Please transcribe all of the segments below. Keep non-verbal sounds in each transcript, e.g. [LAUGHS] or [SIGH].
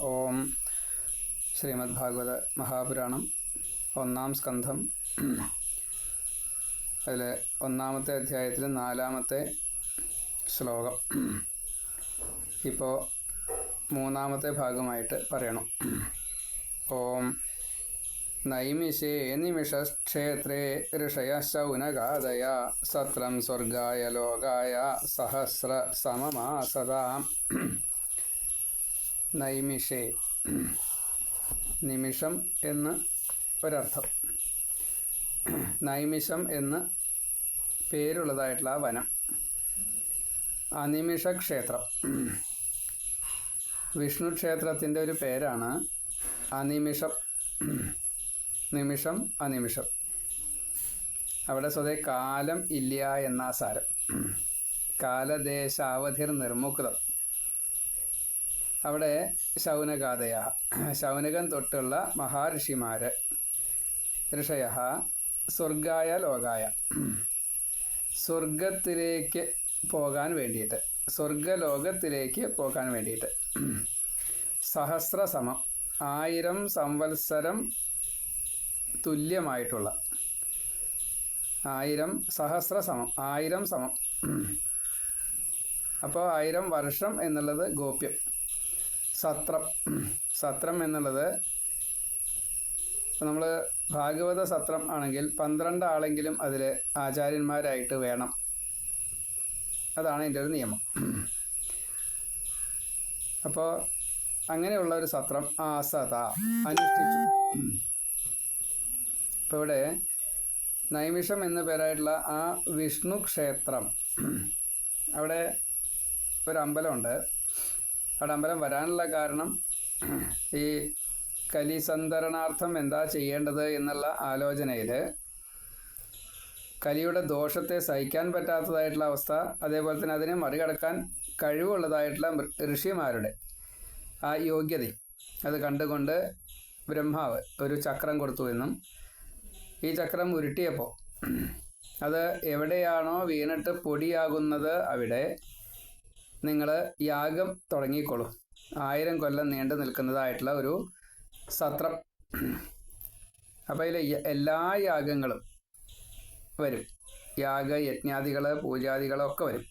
ഓം ശ്രീമദ് ഭാഗവത മഹാപുരാണം. ഒന്നാം സ്കന്ധം. അതിൽ ഒന്നാമത്തെ അധ്യായത്തിൽ നാലാമത്തെ ശ്ലോകം. ഇപ്പോൾ മൂന്നാമത്തെ ഭാഗമായിട്ട് പറയണം. ഓം നൈമിഷേ നിമിഷക്ഷേത്രേ ഋഷയ ശൗനഗാദയ സത്രം സ്വർഗായ ലോകായ സഹസ്ര സമമാസതാം നൈമിഷേ. നിമിഷം എന്ന് ഒരർത്ഥം. നൈമിഷം എന്ന് പേരുള്ളതായിട്ടുള്ള ആ വനം. അനിമിഷ ക്ഷേത്രം വിഷ്ണു ക്ഷേത്രത്തിന്റെ ഒരു പേരാണ് അനിമിഷം. നിമിഷം അനിമിഷം. അവിടെ സ്വതേ കാലം ഇല്ല എന്നാ സാരം. കാലദേശാവധിർ നിർമുക്തം. അവിടെ ശൗനകാതയ ശൗനകൻ തൊട്ടുള്ള മഹാഋഷിമാര്. ഋഷയ സ്വർഗായ ലോകായ. സ്വർഗത്തിലേക്ക് പോകാൻ വേണ്ടിയിട്ട്. സ്വർഗലോകത്തിലേക്ക് പോകാൻ വേണ്ടിയിട്ട്. സഹസ്രസമം ആയിരം സംവത്സരം തുല്യമായിട്ടുള്ള. ആയിരം സഹസ്രസമം ആയിരം സമം. അപ്പോൾ ആയിരം വർഷം എന്നുള്ളത് ഗോപ്യം. സത്രം. സത്രം എന്നുള്ളത് നമ്മൾ ഭാഗവത സത്രം ആണെങ്കിൽ പന്ത്രണ്ട് ആളെങ്കിലും അതിൽ ആചാര്യന്മാരായിട്ട് വേണം. അതാണ് എന്റെ ഒരു നിയമം. അപ്പോൾ അങ്ങനെയുള്ള ഒരു സത്രം ആസത അനുഷ്ഠിച്ചു. ഇപ്പോൾ ഇവിടെ നൈമിഷം എന്ന പേരായിട്ടുള്ള ആ വിഷ്ണു ക്ഷേത്രം അവിടെ ഒരു അമ്പലമുണ്ട്. അവിടെ അമ്പലം വരാനുള്ള കാരണം ഈ കലിസന്തരണാർത്ഥം എന്താ ചെയ്യേണ്ടത് എന്നുള്ള ആലോചനയിൽ കലിയുടെ ദോഷത്തെ സഹിക്കാൻ പറ്റാത്തതായിട്ടുള്ള അവസ്ഥ അതേപോലെ തന്നെ അതിനെ മറികടക്കാൻ കഴിവുള്ളതായിട്ടുള്ള ഋഷിമാരുടെ ആ യോഗ്യത അത് കണ്ടുകൊണ്ട് ബ്രഹ്മാവ് ഒരു ചക്രം കൊടുത്തു എന്നും ഈ ചക്രം ഉരുട്ടിയപ്പോൾ അത് എവിടെയാണോ വീണിട്ട് പൊടിയാകുന്നത് അവിടെ നിങ്ങൾ യാഗം തുടങ്ങിക്കോളൂ. ആയിരം കൊല്ലം നീണ്ടു നിൽക്കുന്നതായിട്ടുള്ള ഒരു സത്രം. അപ്പോൾ അതിലെ എല്ലാ യാഗങ്ങളും വരും. യാഗ യജ്ഞാദികൾ പൂജാദികളൊക്കെ വരും.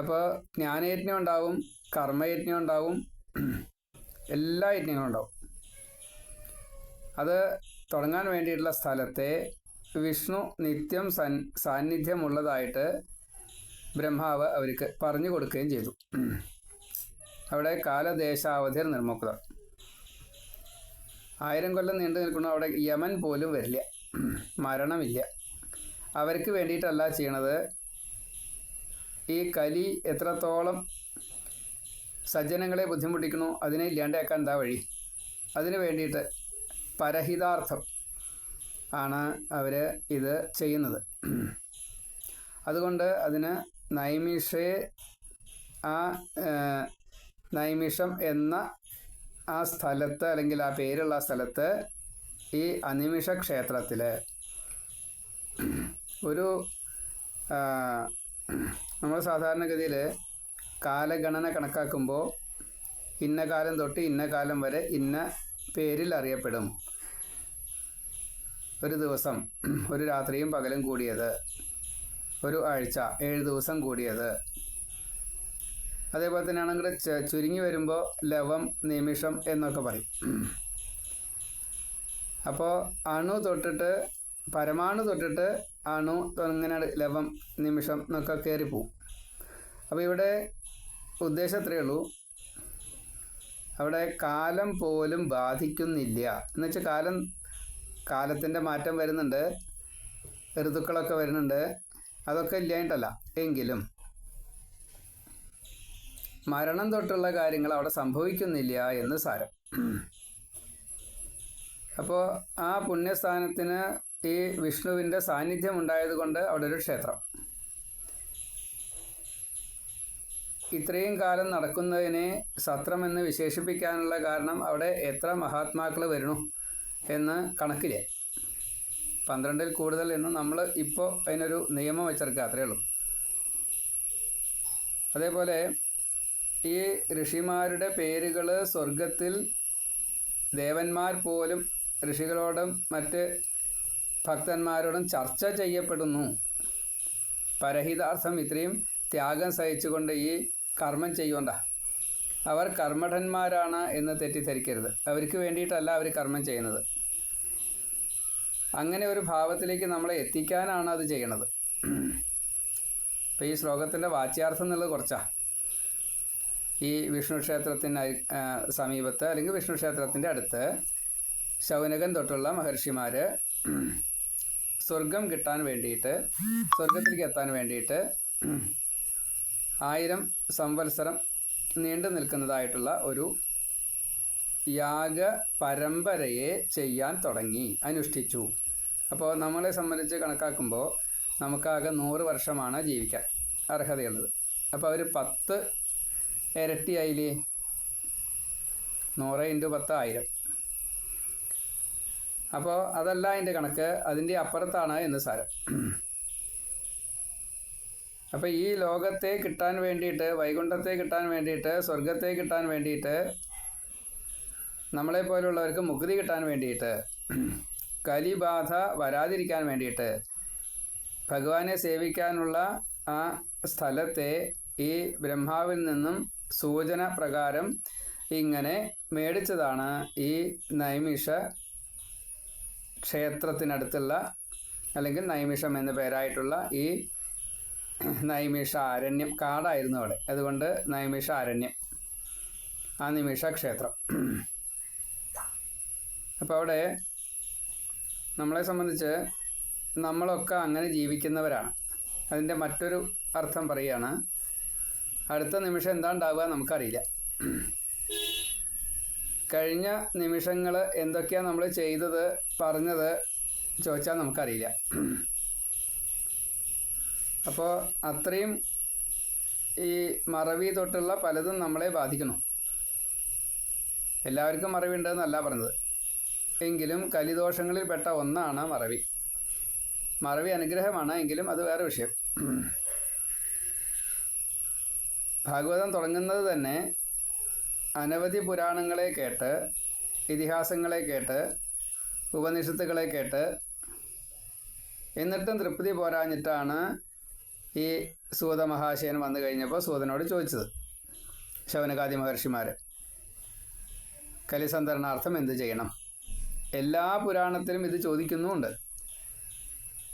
അപ്പോൾ ജ്ഞാനയജ്ഞം ഉണ്ടാവും കർമ്മയജ്ഞം ഉണ്ടാവും എല്ലാ യജ്ഞങ്ങളും ഉണ്ടാവും. അത് തുടങ്ങാൻ വേണ്ടിയിട്ടുള്ള സ്ഥലത്തെ വിഷ്ണു നിത്യം സാന്നിധ്യമുള്ളതായിട്ട് ബ്രഹ്മാവ് അവർക്ക് പറഞ്ഞു കൊടുക്കുകയും ചെയ്തു. അവിടെ കാലദേശാവധിർ നിർമ്മുക്ത ആയിരം കൊല്ലം നീണ്ടു നിൽക്കുന്ന അവിടെ യമൻ പോലും വരില്ല. മരണമില്ല. അവർക്ക് വേണ്ടിയിട്ടല്ല ചെയ്യണത്. ഈ കലി എത്രത്തോളം സജ്ജനങ്ങളെ ബുദ്ധിമുട്ടിക്കണോ അതിനെ ഇല്ലാണ്ടാക്കാൻ എന്താ വഴി? അതിന് വേണ്ടിയിട്ട് പരഹിതാർത്ഥം ആണ് അവർ ഇത് ചെയ്യുന്നത്. അതുകൊണ്ട് അതിന് നൈമിഷേ ആ നൈമിഷം എന്ന ആ സ്ഥലത്ത് അല്ലെങ്കിൽ ആ പേരുള്ള സ്ഥലത്ത് ഈ അനിമിഷ ക്ഷേത്രത്തിൽ ഒരു നമ്മൾ സാധാരണഗതിയിൽ കാലഗണന കണക്കാക്കുമ്പോൾ ഇന്ന കാലം തൊട്ട് ഇന്ന കാലം വരെ ഇന്ന പേരിൽ അറിയപ്പെടും. ഒരു ദിവസം ഒരു രാത്രിയും പകലും കൂടിയത്. ഒരു ആഴ്ച ഏഴ് ദിവസം കൂടിയത്. അതേപോലെ തന്നെ ആണെങ്കിൽ ചുരുങ്ങി വരുമ്പോൾ ലവം നിമിഷം എന്നൊക്കെ പറയും. അപ്പോൾ അണു തൊട്ടിട്ട് പരമാണു തൊട്ടിട്ട് അണു ഇങ്ങനെ ലവം നിമിഷം എന്നൊക്കെ കയറിപ്പോവും അപ്പോൾ ഇവിടെ ഉദ്ദേശം അത്രയേ ഉള്ളൂ. അവിടെ കാലം പോലും ബാധിക്കുന്നില്ല. എന്ന് വെച്ചാൽ കാലം കാലത്തിന്റെ മാറ്റം വരുന്നുണ്ട്. ഋതുക്കളൊക്കെ വരുന്നുണ്ട്. അതൊക്കെ ഇല്ലായിട്ടല്ല എങ്കിലും മരണം തൊട്ടുള്ള കാര്യങ്ങൾ അവിടെ സംഭവിക്കുന്നില്ല എന്ന് സാരം. അപ്പോൾ ആ പുണ്യസ്ഥാനത്തിന് ഈ വിഷ്ണുവിന്റെ സാന്നിധ്യം ഉണ്ടായതുകൊണ്ട് അവിടെ ഒരു ക്ഷേത്രം. ഇത്രയും കാലം നടക്കുന്നതിനെ സത്രം എന്ന് വിശേഷിപ്പിക്കാനുള്ള കാരണം അവിടെ എത്ര മഹാത്മാക്കൾ വരണു എന്ന് കണക്കില്ല? പന്ത്രണ്ടിൽ കൂടുതൽ എന്ന് നമ്മൾ ഇപ്പോൾ അതിനൊരു നിയമം വെച്ചെടുക്കുക അത്രയേ ഉള്ളൂ. അതേപോലെ ഈ ഋഷിമാരുടെ പേരുകൾ സ്വർഗത്തിൽ ദേവന്മാർ പോലും ഋഷികളോടും മറ്റ് ഭക്തന്മാരോടും ചർച്ച ചെയ്യപ്പെടുന്നു. പരഹിതാർത്ഥം ഇത്രയും ത്യാഗം സഹിച്ചുകൊണ്ട് ഈ കർമ്മം ചെയ്യണ്ട അവർ കർമ്മഠന്മാരാണ് എന്ന് തെറ്റിദ്ധരിക്കരുത്. അവർക്ക് വേണ്ടിയിട്ടല്ല അവർ കർമ്മം ചെയ്യുന്നത്. അങ്ങനെ ഒരു ഭാവത്തിലേക്ക് നമ്മളെ എത്തിക്കാനാണ് അത് ചെയ്യണത്. അപ്പോൾ ഈ ശ്ലോകത്തിന്റെ വാച്യാർത്ഥം എന്നുള്ളത് കുറച്ചാ. ഈ വിഷ്ണു ക്ഷേത്രത്തിന് സമീപത്ത് അല്ലെങ്കിൽ വിഷ്ണു ക്ഷേത്രത്തിന്റെ അടുത്ത് ശൗനകൻ തൊട്ടുള്ള മഹർഷിമാർ സ്വർഗം കിട്ടാൻ വേണ്ടിയിട്ട് സ്വർഗത്തിലേക്ക് എത്താൻ വേണ്ടിയിട്ട് ആയിരം സംവത്സരം നീണ്ടു നിൽക്കുന്നതായിട്ടുള്ള ഒരു യാഗ പരമ്പരയെ ചെയ്യാൻ തുടങ്ങി അനുഷ്ഠിച്ചു. അപ്പോൾ നമ്മളെ സംബന്ധിച്ച് കണക്കാക്കുമ്പോൾ നമുക്കാകെ നൂറ് വർഷമാണ് ജീവിക്കാൻ അർഹതയുള്ളത്. അപ്പോൾ അവർ പത്ത് ഇരട്ടിയായില്ലേ നൂറ് ഇന്റു പത്ത് ആയിരം. അപ്പോൾ അതല്ല അതിന്റെ കണക്ക് അതിന്റെ അപ്പുറത്താണ് എന്ന് സാരം. അപ്പോൾ ഈ ലോകത്തെ കിട്ടാൻ വേണ്ടിയിട്ട് വൈകുണ്ഠത്തെ കിട്ടാൻ വേണ്ടിയിട്ട് സ്വർഗത്തെ കിട്ടാൻ വേണ്ടിയിട്ട് നമ്മളെ പോലുള്ളവർക്ക് മുക്തി കിട്ടാൻ വേണ്ടിയിട്ട് കലിബാധ വരാതിരിക്കാൻ വേണ്ടിയിട്ട് ഭഗവാനെ സേവിക്കാനുള്ള ആ സ്ഥലത്തെ ഈ ബ്രഹ്മാവിൽ നിന്നും സൂചന പ്രകാരം ഇങ്ങനെ മേടിച്ചതാണ് ഈ നൈമിഷ ക്ഷേത്രത്തിനടുത്തുള്ള അല്ലെങ്കിൽ നൈമിഷം എന്ന പേരായിട്ടുള്ള ഈ നൈമിഷ അരണ്യം കാടായിരുന്നു അവിടെ. അതുകൊണ്ട് നൈമിഷ അരണ്യം ആ നിമിഷ ക്ഷേത്രം. അപ്പോൾ അവിടെ നമ്മളെ സംബന്ധിച്ച് നമ്മളൊക്കെ അങ്ങനെ ജീവിക്കുന്നവരാണ്. അതിന്റെ മറ്റൊരു അർത്ഥം പറയുകയാണ് അടുത്ത നിമിഷം എന്താ ഉണ്ടാവുക നമുക്കറിയില്ല. കഴിഞ്ഞ നിമിഷങ്ങൾ എന്തൊക്കെയാണ് നമ്മൾ ചെയ്തത് പറഞ്ഞത് ചോദിച്ചാൽ നമുക്കറിയില്ല. അപ്പോൾ അത്രയും ഈ മറവി തൊട്ടുള്ള പലതും നമ്മളെ ബാധിക്കണം എല്ലാവർക്കും മറവിയുണ്ടെന്നല്ല പറഞ്ഞത്. എങ്കിലും കലിദോഷങ്ങളിൽപ്പെട്ട ഒന്നാണ് മറവി. മറവി അനുഗ്രഹമാണ് എങ്കിലും അത് വേറെ വിഷയം. ഭാഗവതം തുടങ്ങുന്നത് തന്നെ അനവധി പുരാണങ്ങളെ കേട്ട് ഇതിഹാസങ്ങളെ കേട്ട് ഉപനിഷത്തുകളെ കേട്ട്. എന്നിട്ടും തൃപ്തി പോരാഞ്ഞിട്ടാണ് ഈ സൂത മഹാശയൻ വന്നു കഴിഞ്ഞപ്പോൾ സൂതനോട് ചോദിച്ചത് ശവനകാദി മഹർഷിമാർ കലിസന്ധരണാർത്ഥം എന്ത് ചെയ്യണം? എല്ലാ പുരാണത്തിലും ഇത് ചോദിക്കുന്നുമുണ്ട്.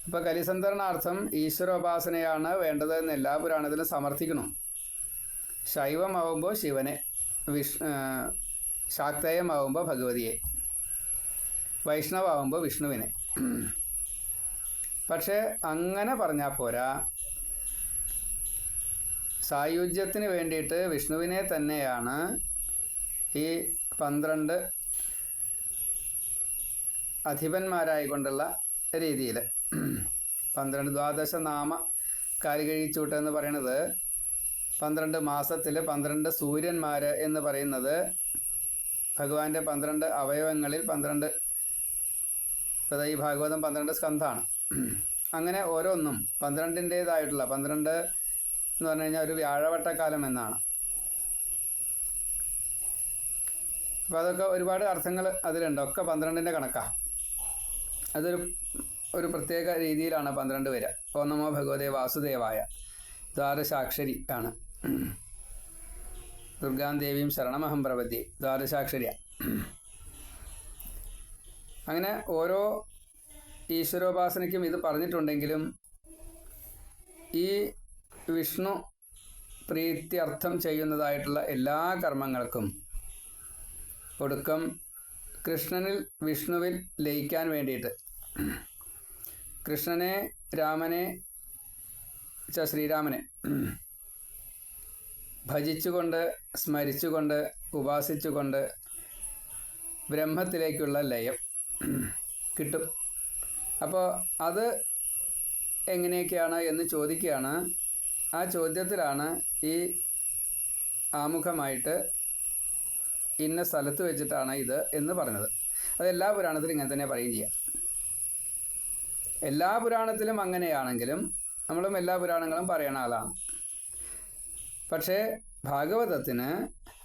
അപ്പോൾ കലിസന്ധരണാർത്ഥം ഈശ്വരോപാസനയാണ് വേണ്ടത് എന്ന് എല്ലാ പുരാണത്തിലും സമർത്ഥിക്കണം ശൈവമാവുമ്പോൾ ശിവനെ വിഷ് ശാക്തേയമാവുമ്പോൾ ഭഗവതിയെ വൈഷ്ണവാവുമ്പോൾ വിഷ്ണുവിനെ. പക്ഷേ അങ്ങനെ പറഞ്ഞാൽ പോരാ സായുജ്യത്തിന് വേണ്ടിയിട്ട് വിഷ്ണുവിനെ തന്നെയാണ് ഈ പന്ത്രണ്ട് അധിപന്മാരായിക്കൊണ്ടുള്ള രീതിയിൽ പന്ത്രണ്ട് ദ്വാദശ നാമ കാലികഴിച്ചൂട്ട് എന്ന് പറയുന്നത് പന്ത്രണ്ട് മാസത്തിൽ പന്ത്രണ്ട് സൂര്യന്മാർ എന്ന് പറയുന്നത് ഭഗവാന്റെ പന്ത്രണ്ട് അവയവങ്ങളിൽ പന്ത്രണ്ട് ഇപ്പോൾ ഈ ഭാഗവതം പന്ത്രണ്ട് സ്കന്ധമാണ്. അങ്ങനെ ഓരോന്നും പന്ത്രണ്ടിന്റേതായിട്ടുള്ള പന്ത്രണ്ട് എന്ന് പറഞ്ഞു കഴിഞ്ഞാൽ ഒരു വ്യാഴവട്ടക്കാലം എന്നാണ്. അപ്പോൾ അതൊക്കെ ഒരുപാട് അർത്ഥങ്ങൾ അതിലുണ്ട്. ഒക്കെ പന്ത്രണ്ടിന്റെ കണക്കാണ് അതൊരു ഒരു പ്രത്യേക രീതിയിലാണ് പന്ത്രണ്ട് പേര്. ഓ നമോ ഭഗവതേ വാസുദേവായ. ദ്വാദശാക്ഷരി ആണ്. ദുർഗാം ദേവിയും ശരണമഹം പ്രവതി ദ്വാദശാക്ഷരിയ. അങ്ങനെ ഓരോ ഈശ്വരോപാസനയ്ക്കും ഇത് പറഞ്ഞിട്ടുണ്ടെങ്കിലും ഈ വിഷ്ണു പ്രീത്യർത്ഥം ചെയ്യുന്നതായിട്ടുള്ള എല്ലാ കർമ്മങ്ങൾക്കും ഒടുക്കം കൃഷ്ണനിൽ വിഷ്ണുവിൽ ലയിക്കാൻ വേണ്ടിയിട്ട് കൃഷ്ണനെ രാമനെ ശ്രീരാമനെ. ഭജിച്ചുകൊണ്ട് സ്മരിച്ചുകൊണ്ട് ഉപാസിച്ചുകൊണ്ട് ബ്രഹ്മത്തിലേക്കുള്ള ലയം കിട്ടും. അപ്പോൾ അത് എങ്ങനെയൊക്കെയാണ് എന്ന് ചോദിക്കുകയാണ്. ആ ചോദ്യത്തിലാണ് ഈ ആമുഖമായിട്ട് ഇന്ന സ്ഥലത്ത് വെച്ചിട്ടാണ് ഇത് എന്ന് പറഞ്ഞത്. അത് എല്ലാ പുരാണത്തിലും ഇങ്ങനെ തന്നെ പറയുകയും ചെയ്യാം. എല്ലാ പുരാണത്തിലും അങ്ങനെയാണെങ്കിലും നമ്മളും എല്ലാ പുരാണങ്ങളും പറയണ ആളാണ്. പക്ഷേ ഭാഗവതത്തിന്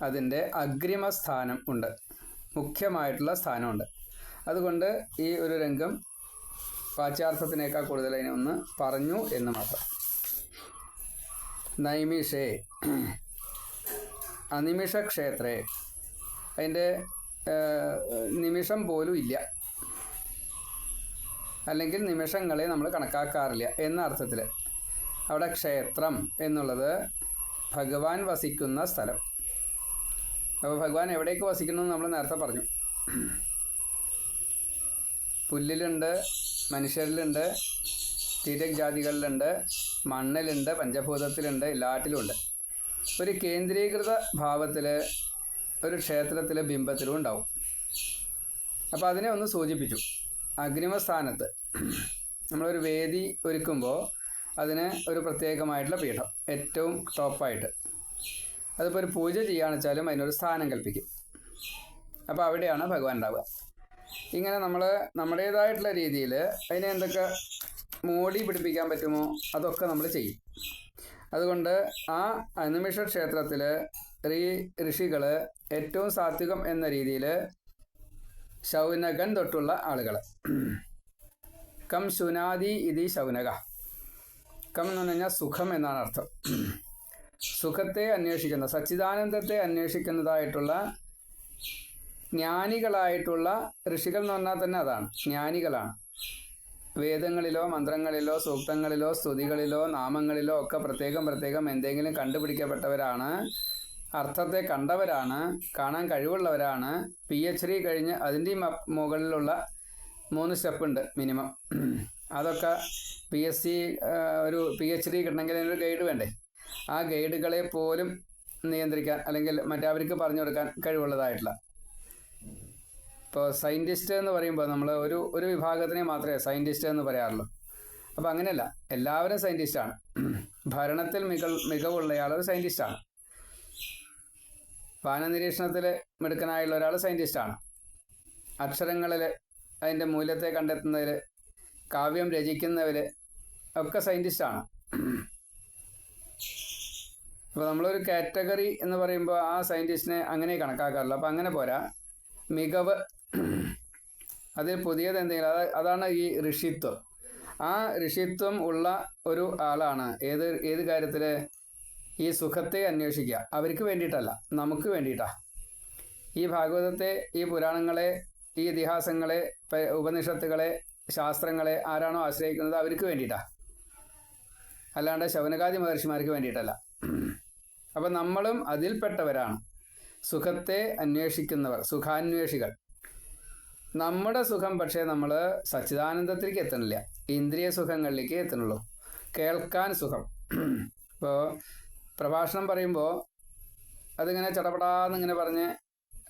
അതിന്റെ അഗ്രിമ സ്ഥാനം ഉണ്ട്. മുഖ്യമായിട്ടുള്ള സ്ഥാനമുണ്ട്. അതുകൊണ്ട് ഈ ഒരു രംഗം വാച്യാർത്ഥത്തിനേക്കാൾ കൂടുതൽ അതിനെ ഒന്ന് പറഞ്ഞു എന്ന് മാത്രം. നൈമിഷേ അനിമിഷ ക്ഷേത്രേ. അതിന്റെ നിമിഷം പോലും ഇല്ല. അല്ലെങ്കിൽ നിമിഷങ്ങളെ നമ്മൾ കണക്കാക്കാറില്ല എന്ന അർത്ഥത്തിൽ അവിടെ ക്ഷേത്രം എന്നുള്ളത് ഭഗവാൻ വസിക്കുന്ന സ്ഥലം. അപ്പോൾ ഭഗവാൻ എവിടേക്ക് വസിക്കുന്നു എന്ന് നമ്മൾ നേരത്തെ പറഞ്ഞു. പുല്ലിലുണ്ട് മനുഷ്യരിലുണ്ട് തീരജാതികളിലുണ്ട് മണ്ണിലുണ്ട് പഞ്ചഭൂതത്തിലുണ്ട് എല്ലാറ്റിലുമുണ്ട്. ഒരു കേന്ദ്രീകൃത ഭാവത്തിൽ ഒരു ക്ഷേത്രത്തിലെ ബിംബത്തിലും ഉണ്ടാവും. അപ്പോൾ അതിനെ ഒന്ന് സൂചിപ്പിച്ചു. അഗ്നിമസ്ഥാനത്ത് നമ്മളൊരു വേദി ഒരുക്കുമ്പോൾ അതിന് ഒരു പ്രത്യേകമായിട്ടുള്ള പീഠം ഏറ്റവും ടോപ്പായിട്ട്. അതിപ്പോൾ ഒരു പൂജ ചെയ്യുകയാണെന്ന് വെച്ചാലും അതിനൊരു സ്ഥാനം കൽപ്പിക്കും. അപ്പോൾ അവിടെയാണ് ഭഗവാൻ ഉണ്ടാവുക. ഇങ്ങനെ നമ്മൾ നമ്മുടേതായിട്ടുള്ള രീതിയിൽ അതിനെ എന്തൊക്കെ മോടി പിടിപ്പിക്കാൻ പറ്റുമോ അതൊക്കെ നമ്മൾ ചെയ്യും. അതുകൊണ്ട് ആ അനിമിഷ ക്ഷേത്രത്തിൽ ഋ ഋഷികൾ ഏറ്റവും സാത്വികം എന്ന രീതിയിൽ ശൗനകൻ തൊട്ടുള്ള ആളുകൾ കം ശുനാദി ഇതി ശൗനക. കം എന്ന് പറഞ്ഞു കഴിഞ്ഞാൽ സുഖം എന്നാണ് അർത്ഥം. സുഖത്തെ അന്വേഷിക്കുന്ന സച്ചിദാനന്ദത്തെ അന്വേഷിക്കുന്നതായിട്ടുള്ള ജ്ഞാനികളായിട്ടുള്ള ഋഷികൾ എന്ന് പറഞ്ഞാൽ തന്നെ അതാണ് ജ്ഞാനികളാണ്. വേദങ്ങളിലോ മന്ത്രങ്ങളിലോ സൂക്തങ്ങളിലോ സ്തുതികളിലോ നാമങ്ങളിലോ ഒക്കെ പ്രത്യേകം പ്രത്യേകം എന്തെങ്കിലും കണ്ടുപിടിക്കപ്പെട്ടവരാണ് അർത്ഥത്തെ കണ്ടവരാണ് കാണാൻ കഴിവുള്ളവരാണ്. പി എച്ച് ഡി കഴിഞ്ഞ് അതിന്റെയും മുകളിലുള്ള മൂന്ന് സ്റ്റെപ്പ് ഉണ്ട് മിനിമം. അതൊക്കെ പി എസ് സി ഒരു പി എച്ച് ഡി കിട്ടണമെങ്കിൽ അതിനൊരു ഗൈഡ് വേണ്ടേ? ആ ഗൈഡുകളെ പോലും നിയന്ത്രിക്കാൻ അല്ലെങ്കിൽ മറ്റവർക്ക് പറഞ്ഞു കൊടുക്കാൻ കഴിവുള്ളതായിട്ടുള്ള. ഇപ്പോൾ സയന്റിസ്റ്റ് എന്ന് പറയുമ്പോൾ നമ്മൾ ഒരു ഒരു വിഭാഗത്തിനെ മാത്രമേ സയന്റിസ്റ്റ് എന്ന് പറയാറുള്ളൂ. അപ്പോൾ അങ്ങനെയല്ല. എല്ലാവരും സയന്റിസ്റ്റാണ് ഭരണത്തിൽ മിക മികവുള്ളയാൾ ഒരു സയന്റിസ്റ്റാണ് വാനനിരീക്ഷണത്തിൽ മിടുക്കനായുള്ള ഒരാൾ സയന്റിസ്റ്റാണ് അക്ഷരങ്ങളിൽ അതിന്റെ മൂല്യത്തെ കണ്ടെത്തുന്നതിൽ കാവ്യം രചിക്കുന്നവർ ഒക്കെ സയന്റിസ്റ്റാണ് അപ്പോൾ നമ്മളൊരു കാറ്റഗറി എന്ന് പറയുമ്പോൾ ആ സയന്റിസ്റ്റിനെ അങ്ങനെ കണക്കാക്കാറില്ല. അപ്പോൾ അങ്ങനെ പോരാ. മികവ് അതിൽ പുതിയത് എന്തെങ്കിലും അത് അതാണ് ഈ ഋഷിത്വം. ആ ഋഷിത്വം ഉള്ള ഒരു ആളാണ്. ഏത് ഏത് കാര്യത്തിൽ ഈ സുഖത്തെ അന്വേഷിക്കുക അവർക്ക് വേണ്ടിയിട്ടല്ല നമുക്ക് വേണ്ടിയിട്ടാണ് ഈ ഭാഗവതത്തെ ഈ പുരാണങ്ങളെ ഈ ഇതിഹാസങ്ങളെ ഉപനിഷത്തുകളെ ശാസ്ത്രങ്ങളെ ആരാണോ ആശ്രയിക്കുന്നത് അവർക്ക് വേണ്ടിയിട്ടാണ് അല്ലാണ്ട് ശൗനകാദി മഹർഷിമാർക്ക് വേണ്ടിയിട്ടല്ല. അപ്പം നമ്മളും അതിൽപ്പെട്ടവരാണ്. സുഖത്തെ അന്വേഷിക്കുന്നവർ സുഖാന്വേഷികൾ. നമ്മുടെ സുഖം പക്ഷേ നമ്മൾ സച്ചിദാനന്ദത്തിലേക്ക് എത്തണില്ല. ഇന്ദ്രിയ സുഖങ്ങളിലേക്ക് എത്തണുള്ളൂ. കേൾക്കാൻ സുഖം. ഇപ്പോൾ പ്രഭാഷണം പറയുമ്പോൾ അതിങ്ങനെ ചടപടാന്നിങ്ങനെ പറഞ്ഞ്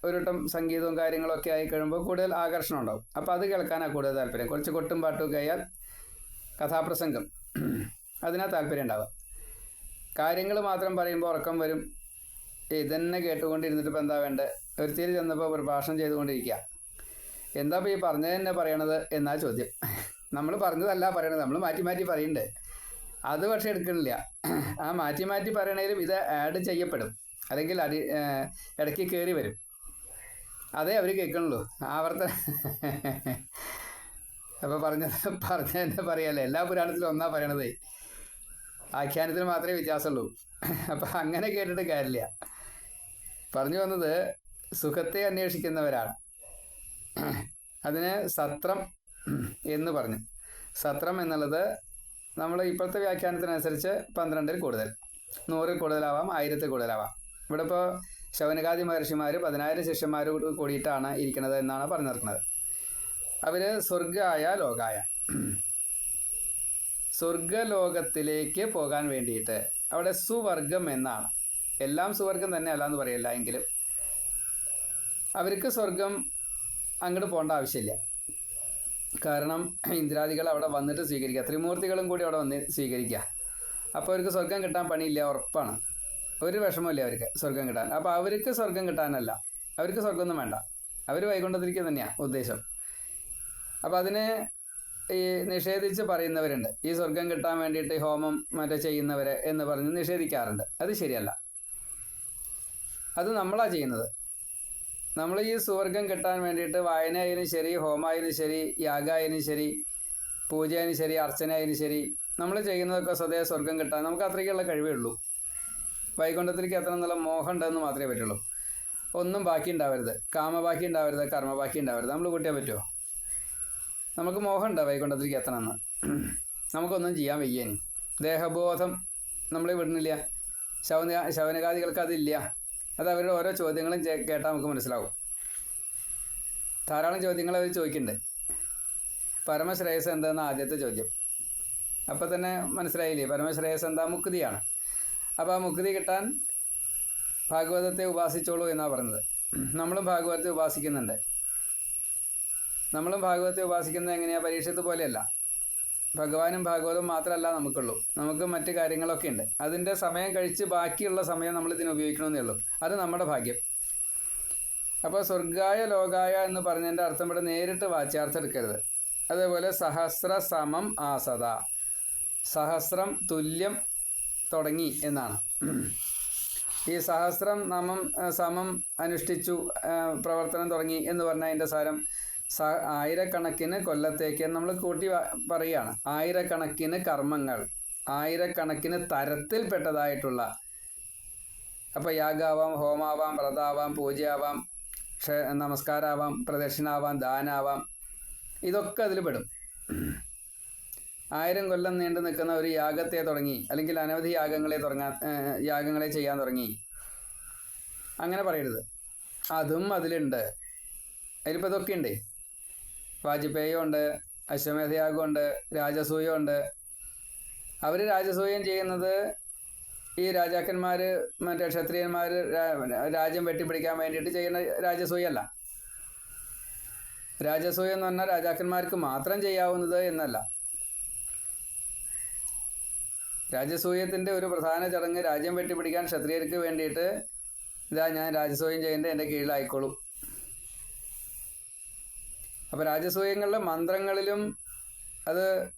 ഒരുട്ടം സംഗീതവും കാര്യങ്ങളൊക്കെ ആയി കഴിയുമ്പോൾ കൂടുതൽ ആകർഷണം ഉണ്ടാവും. അപ്പോൾ അത് കേൾക്കാനാണ് കൂടുതൽ താല്പര്യം. കുറച്ച് കൊട്ടും പാട്ടും ആയാൽ കഥാപ്രസംഗം അതിനാ താല്പര്യം ഉണ്ടാവുക. കാര്യങ്ങൾ മാത്രം പറയുമ്പോൾ ഉറക്കം വരും. ഇതന്നെ കേട്ടുകൊണ്ടിരുന്നിട്ട് ഇപ്പം എന്താ വേണ്ടത് ഒരുത്തിരി ചെന്നപ്പോൾ പ്രഭാഷണം ചെയ്തുകൊണ്ടിരിക്കുക എന്താ ഇപ്പോൾ ഈ പറഞ്ഞത് തന്നെ പറയണത് എന്നാ ചോദ്യം. നമ്മൾ പറഞ്ഞതല്ല പറയണത്. നമ്മൾ മാറ്റി മാറ്റി പറയുന്നുണ്ട് അത് പക്ഷേ എടുക്കണില്ല. ആ മാറ്റി മാറ്റി പറയണേലും ഇത് ആഡ് ചെയ്യപ്പെടും. അല്ലെങ്കിൽ അടി ഇടയ്ക്ക് കയറി വരും. അതെ അവർ കേൾക്കണുള്ളൂ. ആവർത്തന അപ്പോൾ പറഞ്ഞത് പറഞ്ഞ തന്നെ പറയാല്ലേ? എല്ലാ പുരാണത്തിലും ഒന്നാ പറയണത്. ആഖ്യാനത്തിന് മാത്രമേ വ്യത്യാസമുള്ളൂ. അപ്പം അങ്ങനെ കേട്ടിട്ട് കാര്യമില്ല. പറഞ്ഞു വന്നത് സുഖത്തെ അന്വേഷിക്കുന്നവരാണ്. അതിന് സത്രം എന്ന് പറഞ്ഞു. സത്രം എന്നുള്ളത് നമ്മൾ ഇപ്പോഴത്തെ വ്യാഖ്യാനത്തിനനുസരിച്ച് പന്ത്രണ്ടിൽ കൂടുതൽ നൂറിൽ കൂടുതലാവാം ആയിരത്തിൽ കൂടുതലാവാം. ഇവിടെ ഇപ്പോൾ ശൗനകാദി മഹർഷിമാർ പതിനായിരം ശിഷ്യന്മാർ കൂടിയിട്ടാണ് ഇരിക്കുന്നത് എന്നാണ് പറഞ്ഞു നിർക്കുന്നത് അവർ സ്വർഗായ ലോകായ. സ്വർഗലോകത്തിലേക്ക് പോകാൻ വേണ്ടിയിട്ട് അവിടെ സുവർഗം എന്നാണ്. എല്ലാം സുവർഗം തന്നെ അല്ല എന്ന് പറയില്ല എങ്കിലും അവർക്ക് സ്വർഗം അങ്ങോട്ട് പോകേണ്ട ആവശ്യമില്ല. കാരണം ഇന്ദ്രാദികൾ അവിടെ വന്നിട്ട് സ്വീകരിക്കുക. ത്രിമൂർത്തികളും കൂടി അവിടെ വന്ന് സ്വീകരിക്കുക. അപ്പോൾ അവർക്ക് സ്വർഗം കിട്ടാൻ പണിയില്ല ഉറപ്പാണ്. ഒരു വിഷമമില്ല അവർക്ക് സ്വർഗം കിട്ടാൻ. അപ്പോൾ അവർക്ക് സ്വർഗം കിട്ടാനല്ല. അവർക്ക് സ്വർഗമൊന്നും വേണ്ട. അവർ വൈകുണ്ഠത്തിരിക്കുക തന്നെയാണ് ഉദ്ദേശം. അപ്പോൾ അതിനെ ഈ നിഷേധിച്ച് പറയുന്നവരുണ്ട്. ഈ സ്വർഗം കിട്ടാൻ വേണ്ടിയിട്ട് ഹോമം മറ്റേ ചെയ്യുന്നവരെ എന്ന് പറഞ്ഞ് നിഷേധിക്കാറുണ്ട്. അത് ശരിയല്ല. അത് നമ്മളാണ് ചെയ്യുന്നത്. നമ്മൾ ഈ സ്വർഗം കിട്ടാൻ വേണ്ടിയിട്ട് വായനയായാലും ശരി ഹോമായാലും ശരി യാഗമായാലും ശരി പൂജയായാലും ശരി അർച്ചനയായാലും ശരി നമ്മൾ ചെയ്യുന്നതൊക്കെ സ്വതേ സ്വർഗം കിട്ടാൻ നമുക്ക് അത്രയ്ക്കുള്ള കഴിവേ ഉള്ളൂ. വൈകുണ്ഠത്തിലേക്ക് എത്ര നല്ല മോഹം ഉണ്ടെന്ന് മാത്രമേ പറ്റുള്ളൂ. ഒന്നും ബാക്കി ഉണ്ടാവരുത്. കാമബാക്കി ഉണ്ടാവരുത് കർമ്മബാക്കി ഉണ്ടാവരുത്. നമ്മൾ കൂട്ടിയാൽ പറ്റുമോ നമുക്ക് മോഹം ഉണ്ടാവും വൈകുണ്ഠത്തിലേക്ക് എത്തണമെന്ന്? നമുക്കൊന്നും ചെയ്യാൻ വയ്യേനി. ദേഹബോധം നമ്മളെ വിടുന്നില്ല. ശവന ശവനകാദികൾക്ക് അതില്ല. അത് അവരുടെ ഓരോ ചോദ്യങ്ങളും കേട്ടാൽ നമുക്ക് മനസ്സിലാവും. ധാരാളം ചോദ്യങ്ങൾ അവർ ചോദിക്കുന്നുണ്ട് പരമശ്രേയസ് എന്താണെന്ന് ആദ്യത്തെ ചോദ്യം. അപ്പോൾ തന്നെ മനസ്സിലായില്ലേ? പരമശ്രേയസ് എന്താ മുക്തിയാണ്. അപ്പോൾ ആ മുക്തി കിട്ടാൻ ഭാഗവതത്തെ ഉപാസിച്ചോളൂ എന്നാണ് പറഞ്ഞത്. നമ്മളും ഭാഗവതത്തെ ഉപാസിക്കുന്നുണ്ട്. നമ്മളും ഭാഗവതത്തെ ഉപാസിക്കുന്നത് എങ്ങനെയാണ് പരീക്ഷത്ത് പോലെയല്ല. ഭഗവാനും ഭാഗവതവും മാത്രമല്ല നമുക്കുള്ളൂ. നമുക്ക് മറ്റു കാര്യങ്ങളൊക്കെ ഉണ്ട്. അതിന്റെ സമയം കഴിച്ച് ബാക്കിയുള്ള സമയം നമ്മൾ ഇതിന് ഉപയോഗിക്കണമെന്നേ ഉള്ളൂ. അത് നമ്മുടെ ഭാഗ്യം. അപ്പോൾ സ്വർഗായ ലോകായ എന്ന് പറഞ്ഞതിന്റെ അർത്ഥം ഇവിടെ നേരിട്ട് വാച്യാർത്ഥം എടുക്കരുത്. അതേപോലെ സഹസ്ര സമം ആസദ. സഹസ്രം തുല്യം തുടങ്ങി എന്നാണ്. ഈ സഹസ്രം നമം സമം അനുഷ്ഠിച്ചു പ്രവർത്തനം തുടങ്ങി എന്ന് പറഞ്ഞാൽ അതിന്റെ സാരം സ ആയിരക്കണക്കിന് കൊല്ലത്തേക്ക് നമ്മൾ കൂട്ടി പറയുകയാണ് ആയിരക്കണക്കിന് കർമ്മങ്ങൾ ആയിരക്കണക്കിന് തരത്തിൽപ്പെട്ടതായിട്ടുള്ള അപ്പോൾ യാഗാവാം ഹോമാവാം വ്രതാവാം പൂജയാവാം ക്ഷ നമസ്കാരാവാം പ്രദക്ഷിണാവാം ദാനാവാം ഇതൊക്കെ അതിൽ പെടും. ആയിരം കൊല്ലം നീണ്ടു നിൽക്കുന്ന ഒരു യാഗത്തെ തുടങ്ങി അല്ലെങ്കിൽ അനവധി യാഗങ്ങളെ തുടങ്ങാൻ യാഗങ്ങളെ ചെയ്യാൻ തുടങ്ങി. അങ്ങനെ പറയരുത്. അതും അതിലുണ്ട്. അതിലിപ്പോൾ ഇതൊക്കെ ഉണ്ട് വാജ്പേയും ഉണ്ട് അശ്വമേധയാഗും ഉണ്ട് രാജസൂയം ഉണ്ട്. അവർ രാജസൂയം ചെയ്യുന്നത് ഈ രാജാക്കന്മാർ മറ്റേ ക്ഷത്രിയന്മാർ രാജ്യം വെട്ടിപ്പിടിക്കാൻ വേണ്ടിയിട്ട് ചെയ്യുന്ന രാജസൂയല്ല രാജസൂയം എന്ന് പറഞ്ഞാൽ രാജാക്കന്മാർക്ക് മാത്രം ചെയ്യാവുന്നത് എന്നല്ല. രാജസൂയത്തിന്റെ ഒരു പ്രധാന ചടങ്ങ് രാജ്യം വെട്ടിപ്പിടിക്കാൻ ക്ഷത്രിയർക്ക് വേണ്ടിയിട്ട് ഇതാ ഞാൻ രാജസൂയം ചെയ്യേണ്ടത് എന്റെ കീഴിലായിക്കോളും. അപ്പോൾ രാജസൂയങ്ങളിലെ മന്ത്രങ്ങളിലും അത്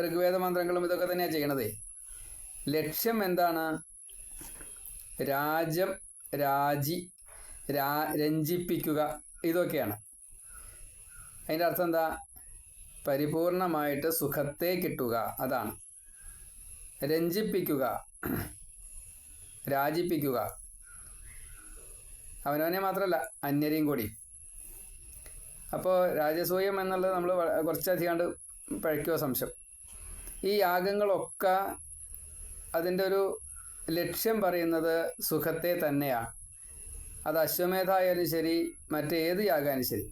ഋഗ്വേദ മന്ത്രങ്ങളും ഇതൊക്കെ തന്നെയാണ് ചെയ്യണതേ. ലക്ഷ്യം എന്താണ്? രാജം രാജി രാ രഞ്ജിപ്പിക്കുക ഇതൊക്കെയാണ്. അതിന്റെ അർത്ഥം എന്താ? പരിപൂർണമായിട്ട് സുഖത്തെ കിട്ടുക അതാണ്. രഞ്ജിപ്പിക്കുക രാജിപ്പിക്കുക. അവനവനെ മാത്രമല്ല അന്യരെയും കൂടി. അപ്പോൾ രാജസൂയം എന്നുള്ളത് നമ്മൾ കുറച്ചധികം പഴയ്ക്കുമോ സംശയം. ഈ യാഗങ്ങളൊക്കെ അതിന്റെ ഒരു ലക്ഷ്യം പറയുന്നത് സുഖത്തെ തന്നെയാണ് അത് അശ്വമേധ ആയാലും ശരി മറ്റേത് യാഗാനും ശരി.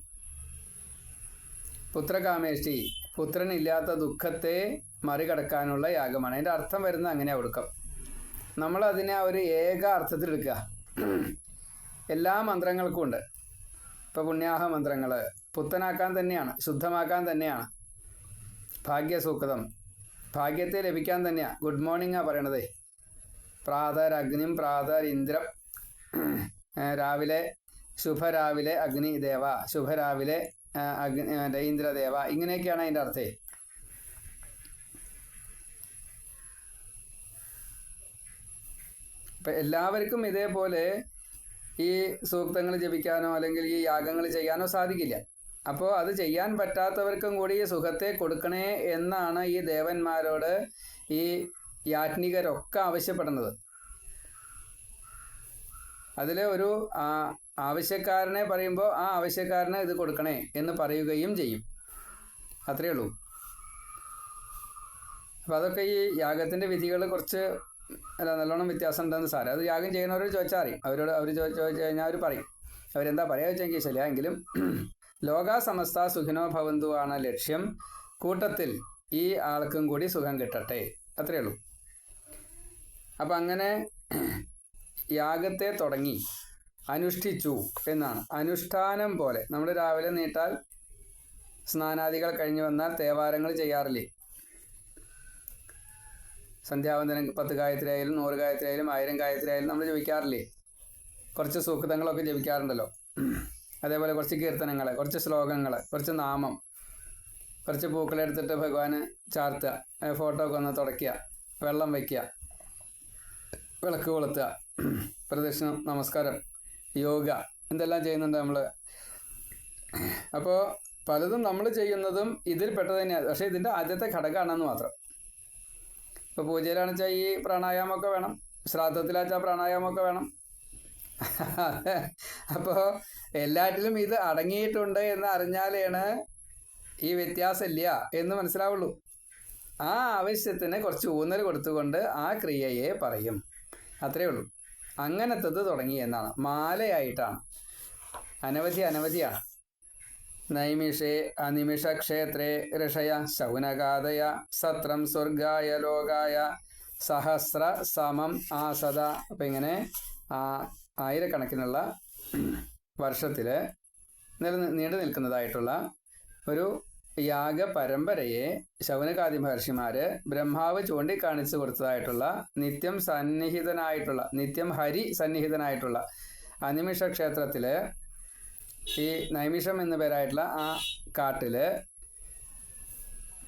പുത്രകാമേഷ്ടി പുത്രനില്ലാത്ത ദുഃഖത്തെ മറികടക്കാനുള്ള യാഗമാണ്. അതിന്റെ അർത്ഥം വരുന്ന അങ്ങനെ ഒടുക്കം. നമ്മൾ അതിനെ ഒരു ഏക അർത്ഥത്തിലെടുക്കുക എല്ലാ മന്ത്രങ്ങൾക്കും ഉണ്ട്. ഇപ്പോൾ പുണ്യാഹ മന്ത്രങ്ങൾ പുത്തനാക്കാൻ തന്നെയാണ് ശുദ്ധമാക്കാൻ തന്നെയാണ്. ഭാഗ്യസൂക്തം. ഭാഗ്യത്തെ ലഭിക്കാൻ തന്നെയാണ് ഗുഡ് മോർണിംഗാണ് പറയണതേ. പ്രാതരഗ്നിം പ്രാതർ ഇന്ദ്രം. രാവിലെ ശുഭരാവിലെ അഗ്നി ദേവ ശുഭരാവിലെ അഗ്നി ഇന്ദ്രദേവ. ഇങ്ങനെയൊക്കെയാണ് അതിന്റെ അർത്ഥേ. ഇപ്പം എല്ലാവർക്കും ഇതേപോലെ ഈ സൂക്തങ്ങൾ ജപിക്കാനോ അല്ലെങ്കിൽ ഈ യാഗങ്ങൾ ചെയ്യാനോ സാധിക്കില്ല. അപ്പോൾ അത് ചെയ്യാൻ പറ്റാത്തവർക്കും കൂടി സുഖത്തെ കൊടുക്കണേ എന്നാണ് ഈ ദേവന്മാരോട് ഈ യാജ്ഞികരൊക്കെ ആവശ്യപ്പെടുന്നത്. അതിലെ ഒരു ആവശ്യക്കാരനെ പറയുമ്പോൾ ആ ആവശ്യക്കാരന് ഇത് കൊടുക്കണേ എന്ന് പറയുകയും ചെയ്യും. അത്രയേ ഉള്ളൂ. അപ്പം അതൊക്കെ ഈ യാഗത്തിന്റെ വിധികൾ കുറച്ച് അല്ല നല്ലോണം വ്യത്യാസം ഉണ്ടെന്ന് സാർ അത് യാഗം ചെയ്യുന്നവരോട് ചോദിച്ചാൽ അറിയും. അവരോട് അവർ ചോദിച്ചു കഴിഞ്ഞാൽ അവർ പറയും. അവരെന്താ പറയുക വെച്ചെങ്കിൽ ശരിയാ എങ്കിലും ലോകാ സമസ്ത സുഖിനോ ഭവന്തു ആണ് ലക്ഷ്യം. കൂട്ടത്തിൽ ഈ ആൾക്കും കൂടി സുഖം കിട്ടട്ടെ. അത്രയേ ഉള്ളൂ. അപ്പം അങ്ങനെ യാഗത്തെ തുടങ്ങി. അനുഷ്ഠിച്ചു എന്നാണ്. അനുഷ്ഠാനം പോലെ. നമ്മൾ രാവിലെ നീട്ടാൽ സ്നാനാദികൾ കഴിഞ്ഞു വന്നാൽ തേവാരങ്ങൾ ചെയ്യാറില്ലേ? സന്ധ്യാവന്തനം പത്ത് ഗായത്രി നൂറ് ഗായത്രി ആയിരം ഗായത്രി നമ്മൾ ജപിക്കാറില്ലേ? കുറച്ച് സൂക്തങ്ങളൊക്കെ ജപിക്കാറുണ്ടല്ലോ. അതേപോലെ കുറച്ച് കീർത്തനങ്ങൾ കുറച്ച് ശ്ലോകങ്ങൾ കുറച്ച് നാമം കുറച്ച് പൂക്കളെടുത്തിട്ട് ഭഗവാന് ചാർത്തുക ഫോട്ടോ ഒക്കെ ഒന്ന് തുടയ്ക്കുക വെള്ളം വയ്ക്കുക വിളക്ക് കൊളുത്തുക പ്രദക്ഷിണം നമസ്കാരം യോഗ എന്തെല്ലാം ചെയ്യുന്നുണ്ട് നമ്മൾ അപ്പോൾ പലതും നമ്മൾ ചെയ്യുന്നതും ഇതിൽ പെട്ടത് തന്നെയാണ് പക്ഷേ ഇതിന്റെ ആദ്യത്തെ ഘടകമാണെന്ന് മാത്രം. ഇപ്പോൾ പൂജയിലാണെന്ന് വെച്ചാൽ ഈ പ്രാണായാമമൊക്കെ വേണം ശ്രാദ്ധത്തിലാച്ചാൽ പ്രാണായാമമൊക്കെ വേണം [LAUGHS] അപ്പോൾ എല്ലാറ്റിലും ഇത് അടങ്ങിയിട്ടുണ്ട് എന്ന് അറിഞ്ഞാലാണ് ഈ വ്യത്യാസമില്ല എന്ന് മനസ്സിലാവുള്ളൂ. ആ ആവശ്യത്തിന് കുറച്ച് ഊന്നൽ കൊടുത്തുകൊണ്ട് ആ ക്രിയയെ പറയും. അത്രേ ഉള്ളൂ. അങ്ങനത്തത് തുടങ്ങി എന്നാണ്. മാലയായിട്ടാണ്. അനവധി അനവധിയാണ് നൈമിഷേ അനിമിഷക്ഷേത്രേ ഋഷയ ശൗനകാതയ സത്രം സ്വർഗായ ലോകായ സഹസ്ര സമം ആസദ അപ്പം ഇങ്ങനെ ആ ആയിരക്കണക്കിനുള്ള വർഷത്തിൽ നില നീണ്ടു നിൽക്കുന്നതായിട്ടുള്ള ഒരു യാഗ പരമ്പരയെ ശൗനകാദി മഹർഷിമാർ ബ്രഹ്മാവ് ചൂണ്ടിക്കാണിച്ചു കൊടുത്തതായിട്ടുള്ള നിത്യം സന്നിഹിതനായിട്ടുള്ള നിത്യം ഹരി സന്നിഹിതനായിട്ടുള്ള അനിമിഷ ക്ഷേത്രത്തിൽ ഈ നൈമിഷം എന്ന പേരായിട്ടുള്ള ആ കാട്ടിൽ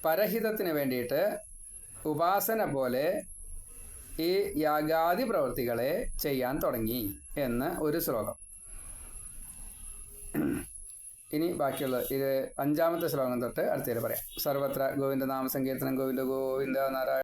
പരഹിതത്തിന് വേണ്ടിയിട്ട് ഉപാസന പോലെ ഈ യാഗാദി പ്രവൃത്തികളെ ചെയ്യാൻ തുടങ്ങി എന്ന് ഒരു ശ്ലോകം. ഇനി ബാക്കിയുള്ള ഇത് അഞ്ചാമത്തെ ശ്ലോകം തൊട്ട് അടുത്തേര് പറയാം. സർവത്ര ഗോവിന്ദ നാമസങ്കീർത്തനം ഗോവിന്ദ ഗോവിന്ദ നാരായണ